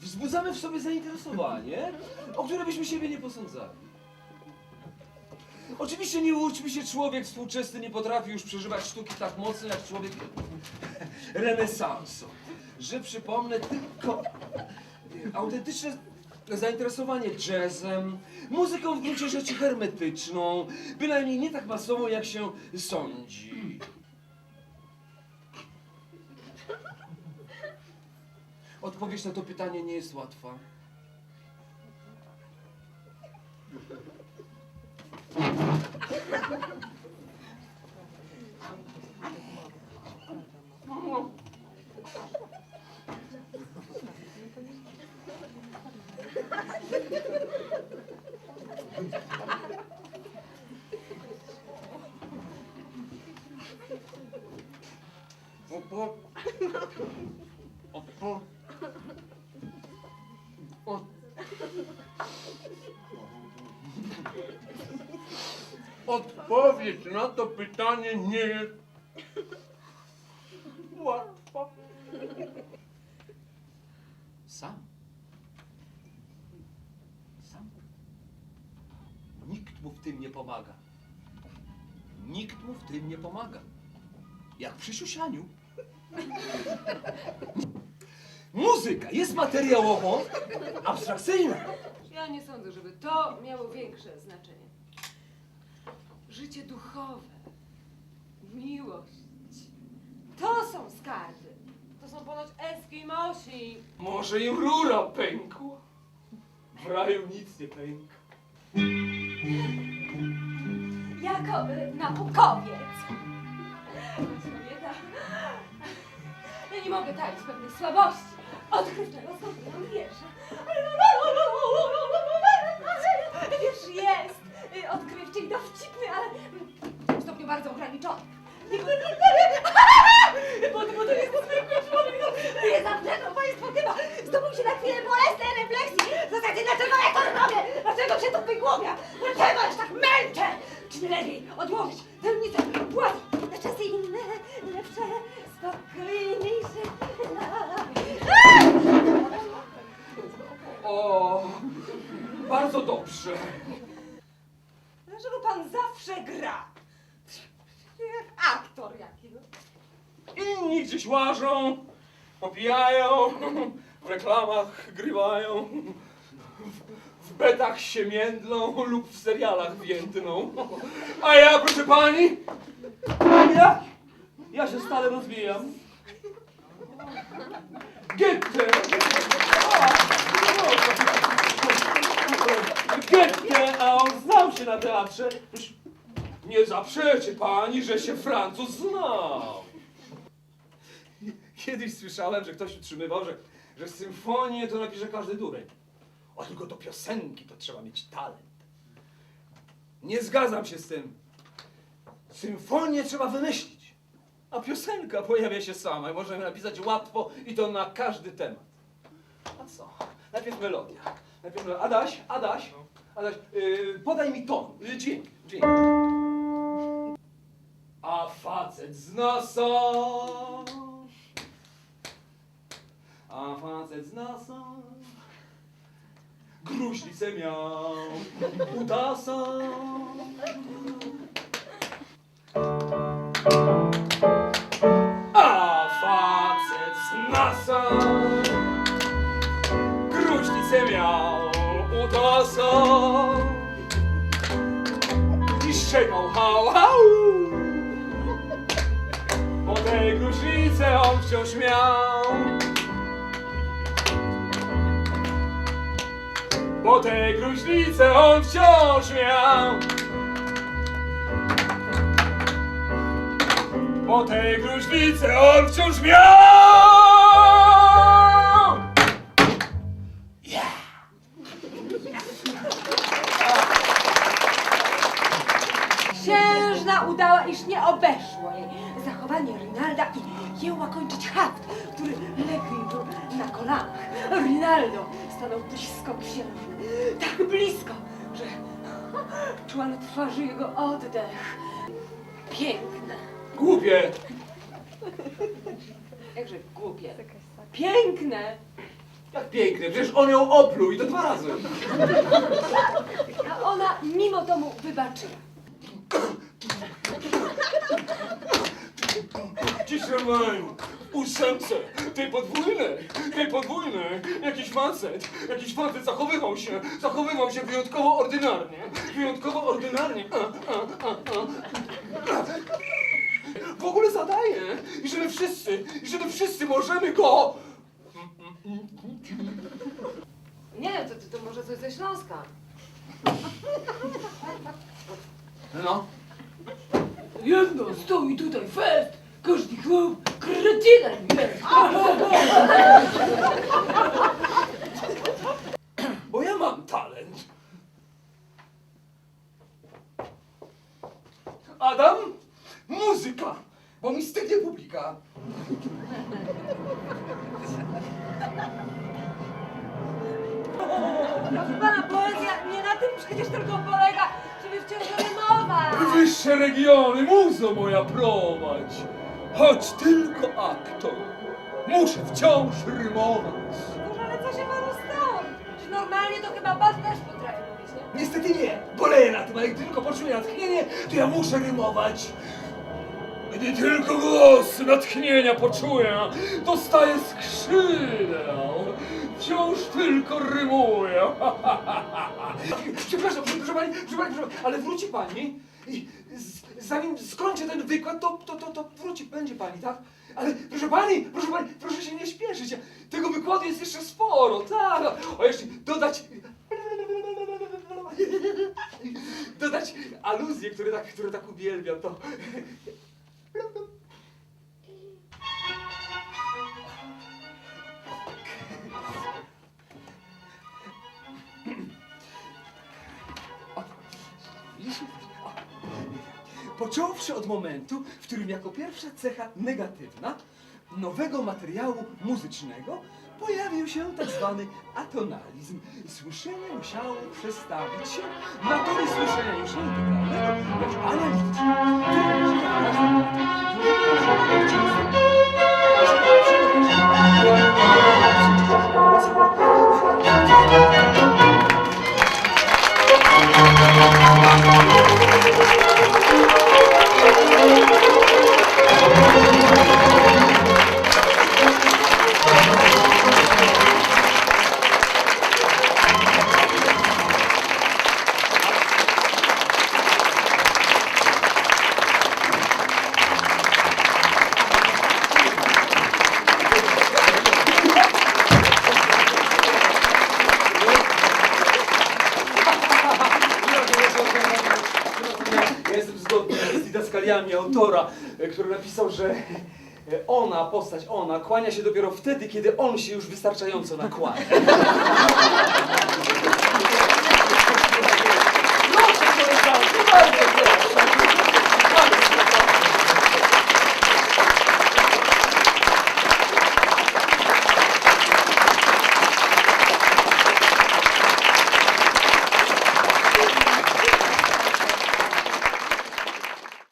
wzbudzamy w sobie zainteresowanie, o które byśmy siebie nie posądzali. Oczywiście nie łudźmy się, człowiek współczesny nie potrafi już przeżywać sztuki tak mocno jak człowiek renesansu. Że przypomnę tylko autentyczne zainteresowanie jazzem, muzyką w gruncie rzeczy hermetyczną, bynajmniej nie tak masową jak się sądzi. Odpowiedź na to pytanie nie jest łatwa. Opo... Odpowiedź na to pytanie nie jest łatwa. Sam. Sam. Nikt mu w tym nie pomaga. Nikt mu w tym nie pomaga. Jak przy siusianiu. Muzyka jest materiałową, abstrakcyjną. Ja nie sądzę, żeby to miało większe znaczenie. Życie duchowe, miłość, to są skarby. To są ponoć Eskimosi. Może im rura pękła. W raju nic nie pęka. Jako y, naukowiec. Kobieta. Ja nie mogę talić pewnej słabości. Odkrywczego sobie wiersza. Wiersz jest y, odkrywczy i dowcipny, ale w stopniu bardzo ograniczony. Bo, bo to jest zwykły człowiek, no, nie zaprzeczą Państwo chyba. Zdobył się na chwilę bolesnej refleksji. W zasadzie dlaczego ja to robię? Dlaczego się to wygłowia? Dlaczego ja się tak męczę? Czy nie lepiej odłożyć pełnicę władzy na czasy inne, lepsze, spokojniejsze? O, bardzo dobrze. Dlaczego pan zawsze gra? Jak aktor jaki, no. Inni gdzieś łażą, popijają, w reklamach grywają, w, betach się międlą lub w serialach więdną. A ja, proszę pani, ja, ja się stale rozwijam. Goethe! Goethe, a on znał się na teatrze. Nie zaprzeczy pani, że się Francuz znał. Kiedyś słyszałem, że ktoś utrzymywał, że, że symfonię to napisze każdy dureń. A tylko do piosenki to trzeba mieć talent. Nie zgadzam się z tym. Symfonię trzeba wymyślić. A piosenka pojawia się sama i możemy napisać łatwo i to na każdy temat. A co? Najpierw melodia. Najpierw melodia. Adaś, Adaś, Adaś, yy, podaj mi ton, yy, dźwięk. A facet z nosa. A facet z nosa. Gruźlicę miał u tasa. A facet z nosa. Gruźlicę miał u tasa. I szczekał hał, hał. Po tej gruźlicy on wciąż miał Po tej gruźlicy on wciąż miał. Po tej gruźlicy on wciąż miał. Księżna udała, iż nie obeszło jej zachowanie Rinalda i jęła kończyć haft, który legł na kolanach. Rinaldo stanął blisko księżny, tak blisko, że czuła na twarzy jego oddech. Piękne, Głupie jakże głupie. Piękne, Tak pięknie, przecież on ją opluł i to dwa razy. A ona mimo to mu wybaczyła. Dziś normalnie, ósemce, tej podwójnej, tej podwójnej, jakiś facet, jakiś facet zachowywał się, zachowywał się wyjątkowo ordynarnie, wyjątkowo ordynarnie. A, a, a, a. W ogóle zadaje, i że my wszyscy, i że my wszyscy możemy go... Nie to, to, to może coś ze Śląska. No. Jedno, stoi tutaj fest, każdy chłop kretynem jest. Bo ja mam talent. Adam, muzyka, bo mi stygnie publika. Proszę pana, poezja nie na tym przecież tylko polega, żeby wciąż rymować. Wyższe regiony, muzo moja prowadź, choć tylko aktor, muszę wciąż rymować. Boże, ale co się panu stało? Czy normalnie to chyba pan też potrafi mówić, nie? Niestety nie, boleję na tym, ale gdy tylko poczuję natchnienie, to ja muszę rymować. Gdy tylko głos natchnienia poczuję, dostaję skrzydeł. Wciąż tylko rymuję. Przepraszam, proszę pani, proszę pani, proszę, ale wróci pani i z, zanim skończę ten wykład, to, to, to, to wróci, będzie pani, tak? Ale proszę pani, proszę pani, proszę się nie śpieszyć. Tego wykładu jest jeszcze sporo, tak? O, jeszcze dodać dodać aluzje, które tak, które tak uwielbiam, to... Począwszy od momentu, w którym jako pierwsza cecha negatywna nowego materiału muzycznego pojawił się tak zwany atonalizm. Słyszenie musiało przestawić się na tory słyszenia już nie integralnego, lecz analitycznego. Jestem zgodny z didaskaliami autora, e, który napisał, że e, ona, postać ona, kłania się dopiero wtedy, kiedy on się już wystarczająco nakłania.